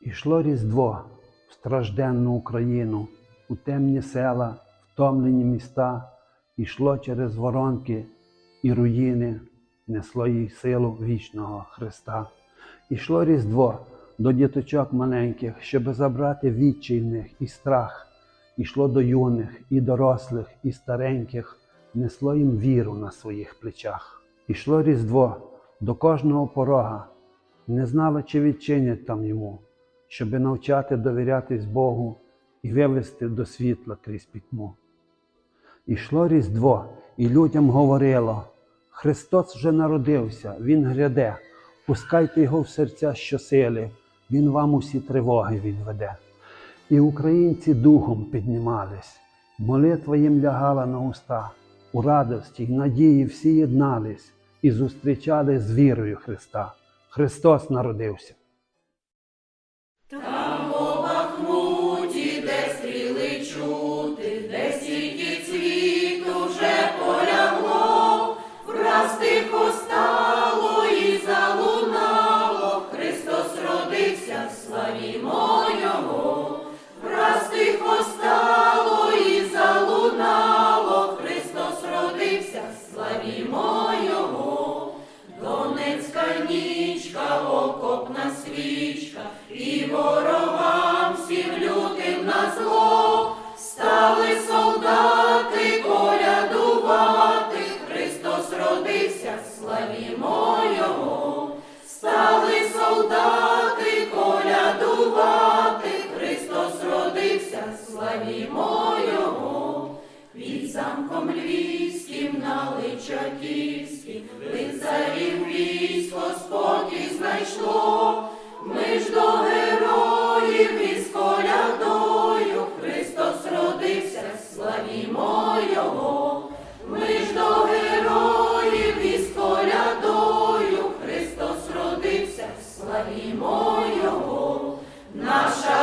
Ішло Різдво в стражденну Україну, у темні села, втомлені міста, ішло через воронки і руїни, несло їй силу вічного Христа. Ішло Різдво до діточок маленьких, щоби забрати відчай в них і страх. Ішло до юних, і дорослих, і стареньких, несло їм віру на своїх плечах. Ішло Різдво до кожного порога, не знала, чи відчинять там йому, щоби навчати довірятись Богу і вивести до світла крізь пітьму. Ішло Різдво, і людям говорило: Христос вже народився, Він гряде, пускайте його в серця щосили, Він вам усі тривоги відведе. І українці духом піднімались, молитва їм лягала на уста, у радості й надії всі єднались і зустрічали з вірою Христа. Христос народився. Там у Бахмуті, де стріли чути, де стільки цвіту вже полягло, враз тихо стало і залунало, Христос родився, славімо Його, враз тихо стало і залунало, Христос родився, славімо Його. Донецька нічка, окопна і ворогам всім лютим на зло, стали солдати колядувати, Христос родився, славімо Його, стали солдати колядувати, Христос родився, славімо Його. Під замком львівським на Личаківським, лицарів військо спокій знайшло, ми ж до Його, наша.